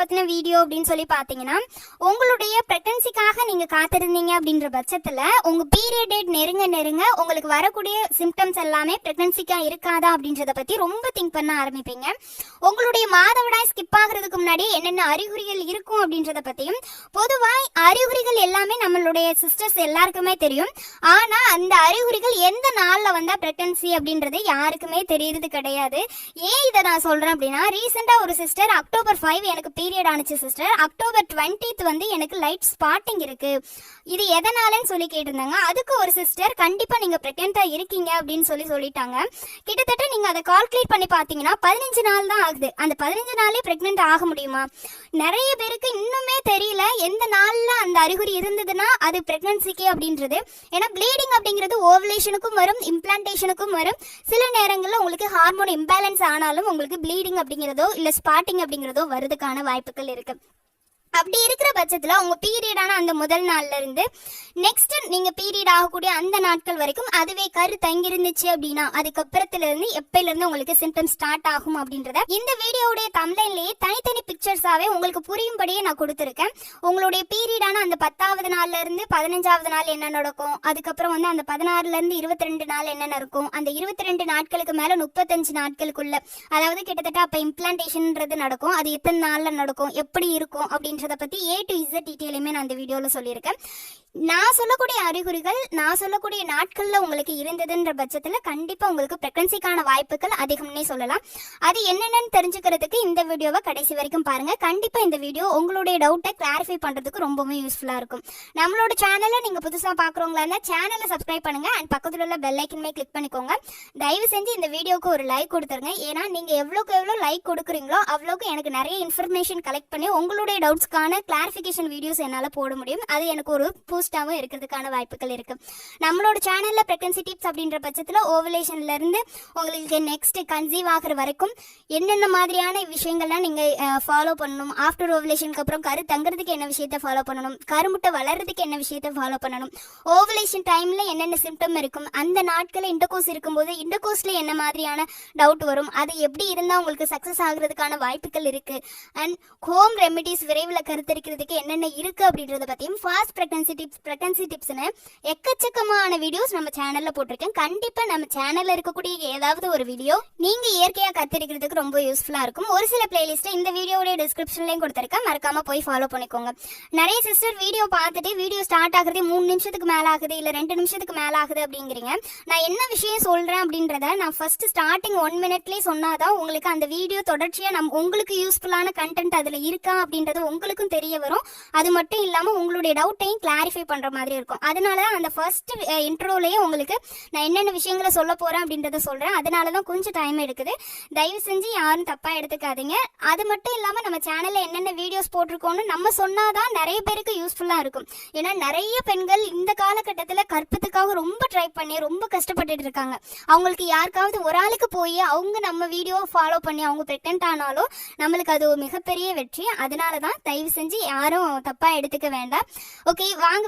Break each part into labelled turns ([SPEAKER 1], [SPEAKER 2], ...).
[SPEAKER 1] பத்தின வீடியோ அப்படின்னு சொல்லி பாத்தீங்கன்னா உங்களுடைய பிரெக்னன்சிக்காக நீங்க காத்திருந்தீங்க அப்படின்ற பட்சத்துல உங்க பீரியட் டேட் நெருங்க நெருங்க உங்களுக்கு வரக்கூடிய சிம்டம்ஸ் எல்லாமே பிரெக்னன்சிக்கா இருக்காதா அப்படின்றத பத்தி ரொம்ப திங்க் பண்ண ஆரம்பிப்பீங்க. உங்களுடைய மாதவிடாய் ஸ்கிப் ஆகுறதுக்கு முன்னாடி என்னென்ன அறிகுறிகள் இருக்கும் அப்படின்றத பத்தியும் பொதுவாய் அறிகுறிகள் எல்லாமே நம்மளுடைய சிஸ்டர்ஸ் எல்லாருக்குமே தெரியும். ஆனா அந்த அறிகுறிகள் எந்த நாள்ல வந்தா பிரெக்னன்சி அப்படின்றது யாருக்குமே தெரியறது கிடையாது. ஏன் இதை நான் சொல்றேன் அப்படின்னா ரீசெண்டா ஒரு சிஸ்டர் அக்டோபர் ஃபைவ் எனக்கு பீரியட் ஆனிச்சு சிஸ்டர் அக்டோபர் டுவெண்ட்டித் வந்து எனக்கு லைட் ஸ்பாட்டிங் இருக்கு. இது எதனாலன்னு சொல்லி கேட்டிருந்தாங்க. அதுக்கு ஒரு சிஸ்டர் கண்டிப்பா நீங்க பிரெக்னெண்டா இருக்கீங்க அப்படின்னு சொல்லி சொல்லிட்டாங்க. கிட்டத்தட்ட நீங்க அதை கால்குலேட் பண்ணி பாத்தீங்கன்னா பதினஞ்சு நாள் தான் ஆகுது. அந்த பதினஞ்சு நாளே பிரெக்னென்ட் ஆக முடியுமா? நிறைய பேருக்கு இன்னுமே தெரியல எந்த நாள்ல அந்த அறிகுறி இருந்ததுன்னா அது பிரெக்னன்சிக்கு அப்படின்றது. ஏன்னா ப்ளீடிங் அப்படிங்கிறது ஓவலேஷனுக்கும் வரும் இம்ப்ளான்டேஷனுக்கும் வரும். சில நேரங்களில் உங்களுக்கு ஹார்மோன் இம்பேலன்ஸ் ஆனாலும் உங்களுக்கு ப்ளீடிங் அப்படிங்கிறதோ இல்லை ஸ்பாட்டிங் அப்படிங்கிறதோ வரதுக்கான வாய்ப்புகள் இருக்குது அப்படி இருக்கிற பட்சத்தில் உங்க பீரியடான அந்த முதல் நாள்ல இருந்து நெக்ஸ்ட் நீங்க பீரியட் ஆகக்கூடிய அந்த நாட்கள் வரைக்கும் அதுவே கரு தங்கியிருந்துச்சு அப்படின்னா அதுக்கப்புறத்துல இருந்து எப்பையில இருந்து உங்களுக்கு சிம்டம்ஸ் ஸ்டார்ட் ஆகும் அப்படின்றத இந்த வீடியோவுடைய தமிழ்லயே தனித்தனி பிக்சர்ஸாவே உங்களுக்கு புரியும்படியே நான் கொடுத்துருக்கேன். உங்களுடைய பீரியடான அந்த பத்தாவது நாள்ல இருந்து பதினஞ்சாவது நாள் என்ன நடக்கும்? அதுக்கப்புறம் வந்து அந்த பதினாறுல இருந்து இருபத்தி ரெண்டு நாள் என்னென்ன இருக்கும்? அந்த இருபத்தி ரெண்டு நாட்களுக்கு மேல முப்பத்தஞ்சு நாட்களுக்குள்ள அதாவது கிட்டத்தட்ட அப்ப இம்ப்ளான்டேஷன்ன்றது நடக்கும். அது எத்தனை நாள்ல நடக்கும்? எப்படி இருக்கும்? அப்படின்னு அப்படின்றத பத்தி ஏ டு இசட் டீட்டெயிலுமே நான் இந்த வீடியோவில் சொல்லியிருக்கேன். நான் சொல்லக்கூடிய அறிகுறிகள் நான் சொல்லக்கூடிய நாட்கள்ல உங்களுக்கு இருந்ததுன்ற பட்சத்துல கண்டிப்பா உங்களுக்கு பிரெக்னன்சிக்கான வாய்ப்புகள் அதிகம்னே சொல்லலாம். அது என்னென்னு தெரிஞ்சுக்கிறதுக்கு இந்த வீடியோவை கடைசி வரைக்கும் பாருங்க. கண்டிப்பா இந்த வீடியோ உங்களுடைய டவுட்டை கிளாரிஃபை பண்றதுக்கு ரொம்பவே யூஸ்ஃபுல்லா இருக்கும். நம்மளோட சேனலை நீங்க புதுசா பாக்குறவங்களா இருந்தா சேனலை சப்ஸ்கிரைப் பண்ணுங்க. அண்ட் பக்கத்துல உள்ள பெல் ஐக்கனுமே கிளிக் பண்ணிக்கோங்க. தயவு செஞ்சு இந்த வீடியோக்கு ஒரு லைக் கொடுத்துருங்க. ஏன்னா நீங்க எவ்வளோக்கு எவ்வளோ லைக் கொடுக்குறீங்களோ அவ்வளோக்கு எனக்கு நிறைய இன்ஃபர்மேஷன் கலெக்ட் பண்ணி உங்களுடைய டவுட்ஸ்க்கான கிளாரிஃபிகேஷன் வீடியோஸ் என்னால் போட முடியும். அது எனக்கு ஒரு பூஸ்டாகவும் இருக்கிறதுக்கான வாய்ப்புகள் இருக்கு. நம்மளோட சேனல்ல பிரெக்னன்சி டிப்ஸ் அப்படின்ற பட்சத்தில் ஓவலேஷன்ல இருந்து உங்களுக்கு நெக்ஸ்ட் கன்சீவ் ஆகிற வரைக்கும் என்னென்ன மாதிரியான விஷயங்கள்லாம் நீங்க ஃபாலோ பண்ணணும்? ஆஃப்டர் ஓவலேஷனுக்கு அப்புறம் கரு தங்குறதுக்கு என்ன விஷயத்த ஃபாலோ பண்ணணும்? கருமுட்டை வளர்றதுக்கு என்ன விஷயத்த ஃபாலோ பண்ணணும்? ஓவலேஷன் டைம்ல என்னென்ன சிம்டம் இருக்கும்? அந்த நாட்களில் இண்டகோஸ் இருக்கும்போது இண்டகோஸ்ல என்ன மாதிரியான டவுட் வரும்? அது எப்படி இருந்தால் உங்களுக்கு சக்ஸஸ் ஆகிறதுக்கான வாய்ப்புகள் இருக்கு? அண்ட் ஹோம் ரெமெடிஸ் விரைவில் கருத்தரிக்கிறதுக்கு என்னென்ன இருக்கு அப்படின்றத பற்றியும் ஃபாஸ்ட் ப்ரெக்னன்சி டிப்ஸ் ப்ரெக்னன்சி டிப்ஸ்னு எக்கச்சக்கமான வீடியோஸ் நம்ம சேனல்ல போட்டிருக்கேன். கண்டிப்பா நம்ம சேனல்ல இருக்கக்கூடிய ஏதாவது ஒரு வீடியோ நீங்க இயற்கையா கத்திருக்கிறதுக்கு ரொம்ப யூஸ்ஃபுல்லா இருக்கும். ஒரு சில பிளேலிஸ்ட் இந்த வீடியோடைய டிஸ்கிரிப்ஷன்லயும் கொடுத்துருக்கேன். மறக்காம போய் ஃபாலோ பண்ணிக்கோங்க. நிறைய சிஸ்டர் வீடியோ பார்த்துட்டு வீடியோ ஸ்டார்ட் ஆகுறது மூணு நிமிஷத்துக்கு மேல ஆகுது இல்ல ரெண்டு நிமிஷத்துக்கு மேல ஆகுது அப்படிங்கிறீங்க. நான் என்ன விஷயம் சொல்றேன் அப்படின்றத நான் ஃபர்ஸ்ட் ஸ்டார்டிங் ஒன் மினிட்லயே சொன்னாதான் உங்களுக்கு அந்த வீடியோ தொடர்ச்சியா நம் உங்களுக்கு யூஸ்ஃபுல்லான கண்டென்ட் அதுல இருக்கா அப்படின்றது உங்களுக்கும் தெரிய வரும். அது மட்டும் இல்லாம உங்களுடைய டவுட்டையும் கிளாரிஃபை பண்ற மாதிரி இருக்கும். அதனால தான் அந்த ஃபர்ஸ்ட் இன்ட்ரோலயே உங்களுக்கு நான் என்னென்ன விஷயங்களை சொல்ல போகிறேன் அப்படின்றத சொல்கிறேன் அதனால தான் கொஞ்சம் டைம் எடுக்குது. தயவு செஞ்சு யாரும் தப்பாக எடுத்துக்காதீங்க. அது மட்டும் இல்லாமல் நம்ம சேனலில் என்னென்ன வீடியோஸ் போட்டிருக்கோம்னு நம்ம சொன்னால் தான் நிறைய பேருக்கு யூஸ்ஃபுல்லாக இருக்கும். ஏன்னா நிறைய பெண்கள் இந்த காலகட்டத்தில் கற்பத்துக்காக ரொம்ப ட்ரை பண்ணி ரொம்ப கஷ்டப்பட்டுட்டு இருக்காங்க. அவங்களுக்கு யாருக்காவது ஒரு ஆளுக்கு போய் அவங்க நம்ம வீடியோ ஃபாலோ பண்ணி அவங்க ப்ரெக்னென்ட் ஆனாலும் நம்மளுக்கு அது ஒரு மிகப்பெரிய வெற்றி. அதனால தான் தயவு செஞ்சு யாரும் தப்பாக எடுத்துக்க வேண்டாம். ஓகே வாங்க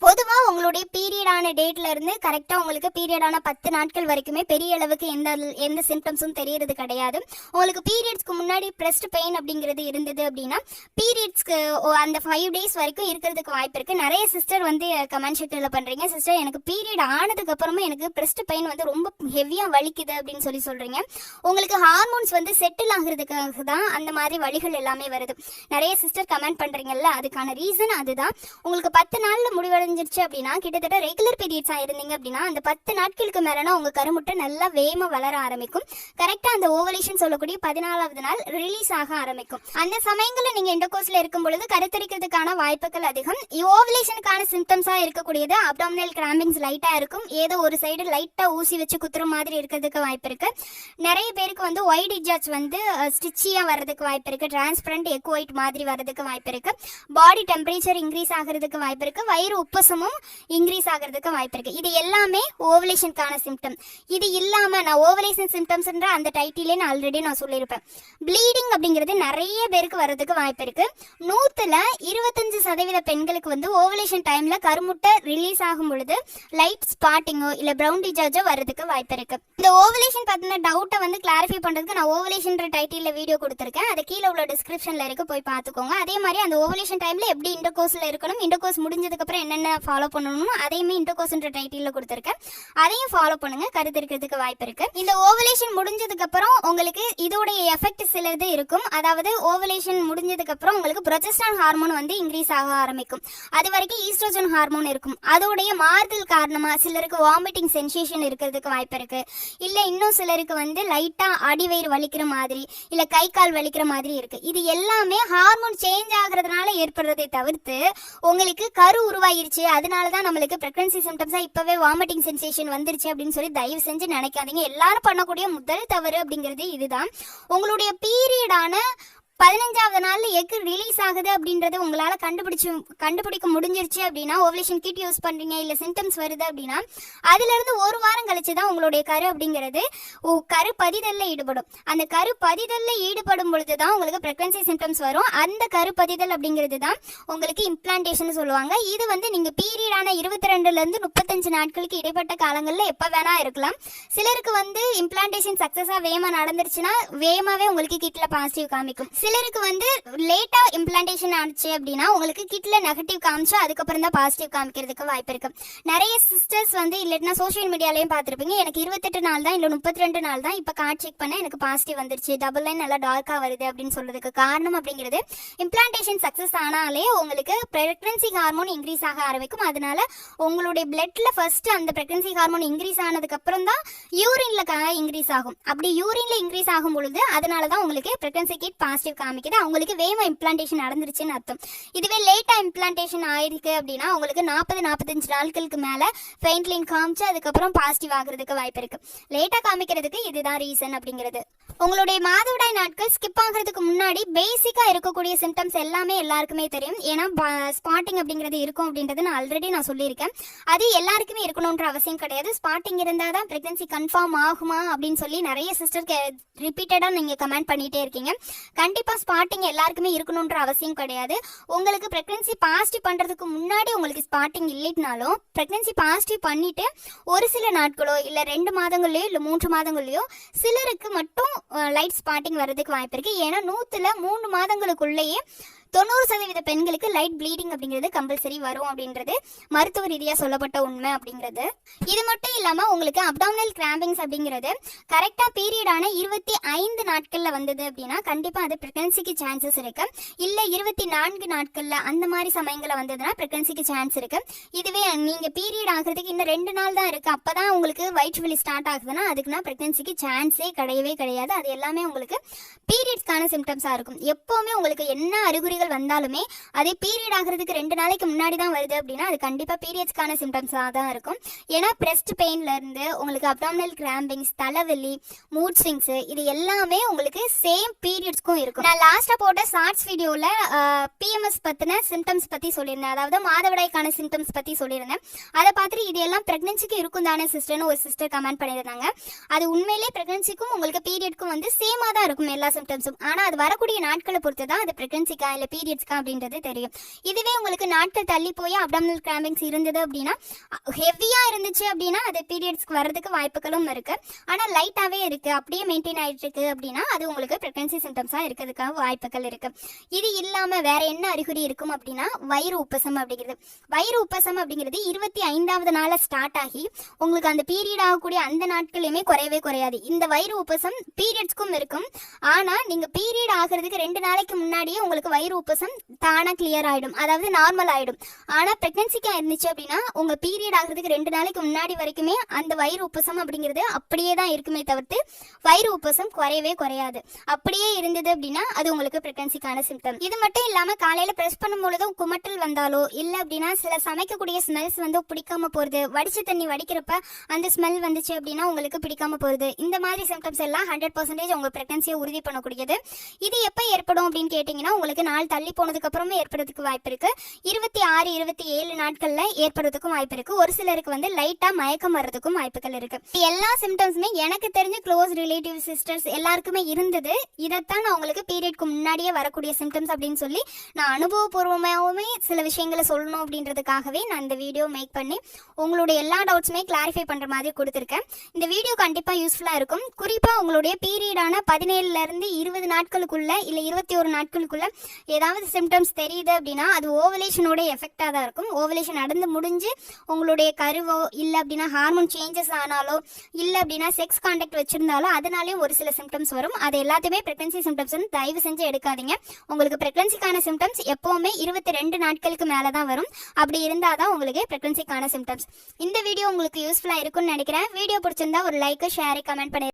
[SPEAKER 1] பொதுவா உங்களுடைய பீரியடான டேட்ல இருந்து கரெக்டா உங்களுக்கு பீரியடான பத்து நாட்கள் வரைக்குமே பெரிய அளவுக்கு எந்த எந்த சிம்டம்ஸும் தெரியறது கிடையாது. உங்களுக்கு பீரியட்ஸ்க்கு முன்னாடி பிரஸ்ட் பெயின் அப்படிங்கிறது இருந்தது அப்படின்னா பீரியட்ஸ்க்கு அந்த ஃபைவ் டேஸ் வரைக்கும் இருக்கிறதுக்கு வாய்ப்பு இருக்கு. நிறைய சிஸ்டர் வந்து கமெண்ட் செக்டர்ல பண்றீங்க. சிஸ்டர் எனக்கு பீரியட் ஆனதுக்கு அப்புறமா எனக்கு பிரஸ்ட் பெயின் வந்து ரொம்ப ஹெவியா வலிக்குது அப்படின்னு சொல்லி சொல்றீங்க. உங்களுக்கு ஹார்மோன்ஸ் வந்து செட்டில் ஆகுறதுக்காக தான் அந்த மாதிரி வழிகள் எல்லாமே வருது. நிறைய சிஸ்டர் கமெண்ட் பண்றீங்கல்ல அதுக்கான ரீசன் அதுதான். உங்களுக்கு பத்து நாள்ல குறைஞ்சிருச்சு அப்படின்னா கிட்டத்தட்ட ரெகுலர் பீரியட்ஸ் இருந்தீங்க அப்படின்னா அந்த பத்து நாட்களுக்கு மேலனா உங்க கருமுட்டை நல்லா வேகமா வளர ஆரம்பிக்கும். கரெக்டா அந்த ஓவலேஷன் சொல்லக்கூடிய பதினாலாவது நாள் ரிலீஸ் ஆக ஆரம்பிக்கும். அந்த சமயங்கள்ல நீங்க இன்டர்கோர்ஸ்ல இருக்கும் பொழுது கருத்தரிக்கிறதுக்கான வாய்ப்புகள் அதிகம். ஓவலேஷனுக்கான சிம்டம்ஸா இருக்கக்கூடியது அப்டாமினல் கிராம்பிங்ஸ் லைட்டா இருக்கும். ஏதோ ஒரு சைடு லைட்டா ஊசி வச்சு குத்துற மாதிரி இருக்கிறதுக்கு வாய்ப்பு இருக்கு. நிறைய பேருக்கு வந்து ஒயிட் இஜாச் வந்து ஸ்டிச்சியா வர்றதுக்கு வாய்ப்பு இருக்கு. டிரான்ஸ்பரண்ட் எக் ஒயிட் மாதிரி வர்றதுக்கு வாய்ப்பு இருக்கு. பாடி டெம்பரேச்சர் இன்க்ரீஸ் ஆகிறதுக்கு வாய்ப்பு இருக்கு. வயிறு உப்பசமும் இன்க்ரீஸ் ஆகிறதுக்கு வாய்ப்பு இருக்கு. இது எல்லாமே ஓவலேஷனுக்கான சிம்டம் இது இல்லாம நான் ஓவலேஷன் சிம்டம்ஸ்ன்ற அந்த டைட்டிலே நான் ஆல்ரெடி நான் சொல்லியிருப்பேன். ப்ளீடிங் அப்படிங்கிறது நிறைய பேருக்கு வர்றதுக்கு வாய்ப்பு இருக்கு. நூத்துல இருபத்தஞ்சு சதவீத பெண்களுக்கு வந்து ஓவலேஷன் டைம்ல கருமுட்டை ரிலீஸ் ஆகும் பொழுது லைட் ஸ்பாட்டிங்கோ இல்ல ப்ரௌன் டிஜார்ஜோ வர்றதுக்கு வாய்ப்பு இருக்கு. இந்த ஓவலேஷன் பத்தின டவுட்டை வந்து கிளாரிஃபை பண்றதுக்கு நான் ஓவலேஷன் டைட்டில வீடியோ கொடுத்துருக்கேன். அது கீழே உள்ள டிஸ்கிரிப்ஷன்ல இருக்கு போய் பார்த்துக்கோங்க. அதே மாதிரி அந்த ஓவலேஷன் டைம்ல எப்படி இன்டர்கோர்ஸ்ல இருக்கணும் இன்டர்கோர்ஸ் முடிஞ்சதுக்கு அப்புறம் என்னென்ன ஃபாலோ பண்ணணும் அதையுமே இன்டர்கோர்ஸ்ன்ற டைட்டில் கொடுத்துருக்கேன். அதையும் ஃபாலோ பண்ணுங்க. கருத்து இருக்கிறதுக்கு வாய்ப்பு இருக்கு. இந்த ஓவலேஷன் முடிஞ்சதுக்கு அப்புறம் உங்களுக்கு இதோடைய எஃபெக்ட் சிலது இருக்கும். அதாவது ஓவலேஷன் முடிஞ்சதுக்கு அப்புறம் உங்களுக்கு ப்ரொஜெஸ்டான் ஹார்மோன் வந்து இன்க்ரீஸ் ஆக ஆரம்பிக்கும். அது வரைக்கும் ஈஸ்ட்ரோஜன் ஹார்மோன் இருக்கும். அதோடைய மாறுதல் காரணமா சிலருக்கு வாமிட்டிங் சென்சேஷன் இருக்கிறதுக்கு வாய்ப்பு இருக்கு. இல்ல இன்னும் சிலருக்கு வந்து லைட்டா அடிவயிறு வலிக்கிற மாதிரி இல்ல கை கால் வலிக்கிற மாதிரி இருக்கு. இது எல்லாமே ஹார்மோன் சேஞ்ச் ஆகுறதுனால ஏற்படுறதை தவிர்த்து உங்களுக்கு கரு உருவாயிருச்சு அதனால தான் நம்மளுக்கு பிரெக்னன்சி சிம்டம்ஸாக இப்போவே வாமிட்டிங் சென்சேஷன் வந்துருச்சு அப்படின்னு சொல்லி தயவு செஞ்சு நினைக்காதீங்க. எல்லாரும் பண்ணக்கூடிய முதல் தவறு அப்படிங்கிறது இதுதான். உங்களுடைய பீரியடான பதினஞ்சாவது நாள்ல எக்கு ரிலீஸ் ஆகுது அப்படின்றத உங்களால கண்டுபிடிச்சு கண்டுபிடிக்க முடிஞ்சிருச்சு அப்படின்னா ஓவலேஷன் கிட் யூஸ் பண்றீங்க இல்ல சிம்டம்ஸ் வருது அப்படின்னா அதுல இருந்து ஒரு வாரம் கழிச்சு தான் உங்களுடைய கரு அப்படிங்கிறது கரு பதிதல்ல ஈடுபடும். அந்த கரு பதிதல்ல ஈடுபடும் பொழுது தான் உங்களுக்கு பிரெக்னன்சி சிம்டம்ஸ் வரும். அந்த கரு பதிதல் அப்படிங்கிறது தான் உங்களுக்கு இம்ப்ளான்டேஷன் சொல்லுவாங்க. இது வந்து நீங்க பீரியடான இருபத்தி ரெண்டுல இருந்து முப்பத்தஞ்சு நாட்களுக்கு இடைப்பட்ட காலங்கள்ல எப்ப வேணா இருக்கலாம். சிலருக்கு வந்து இம்ப்ளான்டேஷன் சக்சஸா வேகமா நடந்துருச்சுன்னா வேகமாவே உங்களுக்கு கிட்ல பாசிட்டிவ் காமிக்கும். சிலருக்கு வந்து லேட்டா இம்ப்ளான்டேஷன் ஆச்சு அப்படின்னா உங்களுக்கு கிட்ல நெகட்டிவ் காமிச்சு அதுக்கப்புறம் தான் பாசிட்டிவ் காமிக்கிறதுக்கு வாய்ப்பு இருக்கு. நிறைய சிஸ்டர்ஸ் வந்து இல்லைன்னா சோஷியல் மீடியாலையும் பார்த்துருப்பீங்க. எனக்கு இருபத்தெட்டு நாள் தான் இல்லை முப்பத்தி ரெண்டு நாள் தான் இப்போ கார்ட் செக் பண்ண எனக்கு பாசிட்டிவ் வந்துருச்சு. டபுள் லைன் நல்லா டார்க்காக வருது அப்படின்னு சொல்றதுக்கு காரணம் அப்படிங்கிறது இம்ப்ளான்டேஷன் சக்ஸஸ் ஆனாலே உங்களுக்கு பிரெக்னன்சி ஹார்மோன் இன்க்ரீஸ் ஆக ஆரம்பிக்கும். அதனால உங்களுடைய பிளட்ல ஃபர்ஸ்ட் அந்த பிரெக்னன்சி ஹார்மோன் இன்க்ரீஸ் ஆனதுக்கு அப்புறம் தான் யூரின்ல இன்க்ரீஸ் ஆகும். அப்படி யூரின்ல இன்க்ரீஸ் ஆகும் பொழுது அதனால தான் உங்களுக்கு பிரெக்னன்சி கிட் பாசிட்டிவ் காமிக்குது. அவங்களுக்கு வேகமா இம்ப்ளான்டேஷன் நடந்துருச்சுன்னு அர்த்தம். இதுவே லேட்டா இம்ப்ளான்டேஷன் ஆயிருக்கு அப்படின்னா அவங்களுக்கு நாற்பது நாற்பத்தஞ்சு நாட்களுக்கு மேல ஃபெயின்ட்லிங் காமிச்சு அதுக்கப்புறம் பாசிட்டிவ் ஆகுறதுக்கு வாய்ப்பு இருக்கு. லேட்டா காமிக்கிறதுக்கு இதுதான் ரீசன் அப்படிங்கிறது. உங்களுடைய மாதவிடாய் நாட்கள் ஸ்கிப் ஆகிறதுக்கு முன்னாடி பேசிக்காக இருக்கக்கூடிய சிம்டம்ஸ் எல்லாமே எல்லாருக்குமே தெரியும். ஏன்னா ஸ்பாட்டிங் அப்படிங்கிறது இருக்கும் அப்படின்றது நான் ஆல்ரெடி நான் சொல்லியிருக்கேன். அது எல்லாருக்குமே இருக்கணுன்ற அவசியம் கிடையாது. ஸ்பாட்டிங் இருந்தால் தான் ப்ரெக்னன்சி கன்ஃபார்ம் ஆகுமா அப்படின்னு சொல்லி நிறைய சிஸ்டர் ரிப்பீட்டடாக நீங்கள் கமெண்ட் பண்ணிகிட்டே இருக்கீங்க. கண்டிப்பாக ஸ்பாட்டிங் எல்லாருக்குமே இருக்கணுன்ற அவசியம் கிடையாது. உங்களுக்கு ப்ரெக்னன்சி பாசிட்டிவ் பண்ணுறதுக்கு முன்னாடி உங்களுக்கு ஸ்பாட்டிங் இல்லைனாலும் ப்ரெக்னன்சி பாசிட்டிவ் பண்ணிவிட்டு ஒரு சில நாட்களோ இல்லை ரெண்டு மாதங்கள்லையோ இல்லை மூன்று மாதங்கள்லையோ சிலருக்கு மட்டும் லைட் ஸ்பாட்டிங் வர்றதுக்கு வாய்ப்பு இருக்கு ஏன்னா நூத்துல மூணு மாதங்களுக்குள்ளேயே தொண்ணூறு சதவீத பெண்களுக்கு லைட் ப்ளீடிங் அப்படிங்கிறது கம்பல்சரி வரும் அப்படின்றது மருத்துவ ரீதியாக சொல்லப்பட்ட உண்மை அப்படிங்கிறது. இது மட்டும் இல்லாமல் உங்களுக்கு அப்டாமினல் கிராம்பிங்ஸ் அப்படிங்கிறது கரெக்டாக பீரியடான இருபத்தி ஐந்து நாட்களில் வந்தது அப்படின்னா கண்டிப்பாக அது ப்ரெக்னன்சிக்கு சான்சஸ் இருக்கு. இல்லை இருபத்தி நான்கு நாட்களில் அந்த மாதிரி சமயங்களில் வந்ததுன்னா ப்ரெக்னன்சிக்கு சான்ஸ் இருக்கு. இதுவே நீங்கள் பீரியட் ஆகிறதுக்கு இன்னும் ரெண்டு நாள் தான் இருக்கு. அப்போ தான் உங்களுக்கு வயிற்று வலி ஸ்டார்ட் ஆகுதுன்னா அதுக்குன்னா ப்ரெக்னன்சிக்கு சான்ஸே கிடையவே கிடையாது. அது எல்லாமே உங்களுக்கு பீரியட்ஸ்க்கான சிம்டம்ஸாக இருக்கும். எப்போவுமே உங்களுக்கு என்ன அறிகுறிகள் வந்தாலுமே அதே பீரியட் ஆகிறதுக்கு ரெண்டு நாளைக்கு முன்னாடி தான் வருது அப்படின்னா அது கண்டிப்பாக பீரியட்ஸ்க்கான சிம்டம்ஸாக தான் இருக்கும். ஏன்னா பிரஸ்ட் பெயின்லேருந்து உங்களுக்கு அப்டாமினல் கிராம்பிங்ஸ் தலைவலி மூட் ஸ்விங்ஸ் இது எல்லாமே உங்களுக்கு சேம் பீரியட்ஸ்க்கும் இருக்கும். நான் லாஸ்ட்டாக போட்ட ஷார்ட்ஸ் வீடியோவில் பிஎம்எஸ் பற்றின சிம்டம்ஸ் பற்றி சொல்லியிருந்தேன். அதாவது மாதவிடாய்க்கான சிம்டம்ஸ் பற்றி சொல்லியிருந்தேன். அதை பார்த்துட்டு இது எல்லாம் ப்ரெக்னன்சிக்கு இருக்கும் தானே சிஸ்டர்னு ஒரு சிஸ்டர் கமெண்ட் பண்ணியிருந்தாங்க. அது உண்மையிலே ப்ரெக்னன்சிக்கும் உங்களுக்கு பீரியட்க்கும் வந்து சேமாக தான் இருக்கும் எல்லா சிம்டம்ஸும் ஆனால் அது வரக்கூடிய நாட்களை பொறுத்து தான் அது ப்ரெக்னன்சிக்கா இல்லை பீரியட்ஸ்க்கா அப்படின்றது தெரியும். இதுவே உங்களுக்கு நாட்கள் தள்ளி போய் அப்டாமினல் கிராம்பிங்ஸ் இருந்தது அப்படின்னா ஹெவியாக இருந்துச்சு அப்படின்னா அது பீரியட்ஸ்க்கு வர்றதுக்கு வாய்ப்புகளும் இருக்கு. ஆனால் லைட்டாகவே இருக்கு. அப்படியே மெயின்டைன் ஆயிட்டு இருக்கு அப்படின்னா அது உங்களுக்கு ப்ரெக்னன்சி சிம்டம்ஸாக இருக்கிறதுக்காக வாய்ப்புகள் இருக்கு. இது இல்லாம வேற என்ன அறிகுறி இருக்கும் அப்படின்னா வயிறு உப்பசம் அப்படிங்கிறது. வயிறு உப்பசம் அப்படிங்கிறது இருபத்தி ஐந்தாவது நாள ஸ்டார்ட் ஆகி உங்களுக்கு அந்த பீரியட் ஆகக்கூடிய அந்த நாட்களையுமே குறையவே குறையாது. இந்த வயிறு உப்பசம் பீரியட்ஸ்க்கும் இருக்கும். ஆனா நீங்க பீரியட் ஆகிறதுக்கு ரெண்டு நாளைக்கு முன்னாடியே உங்களுக்கு வயிறு உப்பசம் தானாக கிளியர் ஆயிடும். அதாவது நார்மல் ஆயிடும். ஆனா பிரெக்னன்சிக்கா இருந்துச்சு அப்படின்னா உங்க பீரியட் ஆகிறதுக்கு ரெண்டு நாளைக்கு முன்னாடி வரைக்குமே அந்த வயிறு உப்பசம் அப்படிங்கிறது அப்படியே தான் இருக்குமே தவிர்த்து வயிறு உப்பசம் குறையவே குறையாது. அப்படியே இருந்தது அப்படின்னா அது உங்களுக்கு ப்ரெக்னன்சிக்கான சிம்டம் இது மட்டும் இல்லாமல் காலையில் ப்ரெஸ் பண்ணும் பொழுதும் குமட்டல் வந்தாலோ இல்லை அப்படின்னா சில சமைக்கக்கூடிய ஸ்மெல்ஸ் வந்து பிடிக்காம போகிறது வடிச்ச தண்ணி வடிக்கிறப்ப அந்த ஸ்மெல் வந்துச்சு அப்படின்னா உங்களுக்கு பிடிக்காம போகிறது இந்த மாதிரி சிம்டம்ஸ் எல்லாம் ஹண்ட்ரட் பர்சன்டேஜ் உங்கள் ப்ரெக்னன்சியை உறுதி பண்ணக்கூடியது. இது எப்போ ஏற்படும் அப்படின்னு கேட்டிங்கன்னா உங்களுக்கு நாள் தள்ளி போனதுக்கு அப்புறமே ஏற்படுறதுக்கு வாய்ப்பு இருக்கு. இருபத்தி ஆறு இருபத்தி ஏழு நாட்கள்ல ஏற்படுறதுக்கும் வாய்ப்பு இருக்கு. ஒரு சிலருக்கு வந்து லைட்டா மயக்கம் வர்றதுக்கும் வாய்ப்புகள் இருக்கு. எல்லா சிம்டம்ஸுமே எனக்கு தெரிஞ்ச க்ளோஸ் ரிலேட்டிவ் சிஸ்டர்ஸ் எல்லாருக்குமே இருந்தது. இதைத்தான் நான் உங்களுக்கு பீரியட்க்கு முன்னாடியே வரக்கூடிய சிம்டம்ஸ் அப்படின்னு சொல்லி நான் அனுபவபூர்வமாகவுமே சில விஷயங்களை சொல்லணும் அப்படின்றதுக்காகவே நான் இந்த வீடியோ மேக் பண்ணி உங்களுடைய எல்லா டவுட்ஸுமே கிளாரிஃபை பண்ற மாதிரி கொடுத்துருக்கேன். இந்த வீடியோ கண்டிப்பா யூஸ்ஃபுல்லா இருக்கும். குறிப்பா உங்களுடைய பீரியடான பதினேழுல இருந்து இருபது நாட்களுக்குள்ள இல்ல இருபத்தி ஒரு நாட்களுக்குள்ள ஏதாவது சிம்டம்ஸ் தெரியுது அப்படின்னா அது ஓவலேஷனோட எஃபெக்டாக தான் இருக்கும். ஓவலேஷன் நடந்து முடிஞ்சு உங்களுடைய கருவோ இல்லை அப்படின்னா ஹார்மோன் சேஞ்சஸ் ஆனாலோ இல்லை அப்படின்னா செக்ஸ் கான்டாக்ட் வச்சிருந்தாலோ அதனாலேயும் ஒரு சில சிம்டம்ஸ் வரும். அது எல்லாத்தையுமே ப்ரெக்னன்சி சிம்டம்ஸ் தயவு செஞ்சு எடுக்காதீங்க. உங்களுக்கு ப்ரெக்னன்சிக்கான சிம்டம்ஸ் எப்போவுமே இருபத்தி ரெண்டு நாட்களுக்கு மேலே தான் வரும். அப்படி இருந்தால் தான் உங்களுக்கு ப்ரெக்னன்சிக்கான சிம்டம்ஸ் இந்த வீடியோ உங்களுக்கு யூஸ்ஃபுல்லாக இருக்கும்னு நினைக்கிறேன். வீடியோ பிடிச்சிருந்தா ஒரு லைக் ஷேர் கமெண்ட் பண்ணி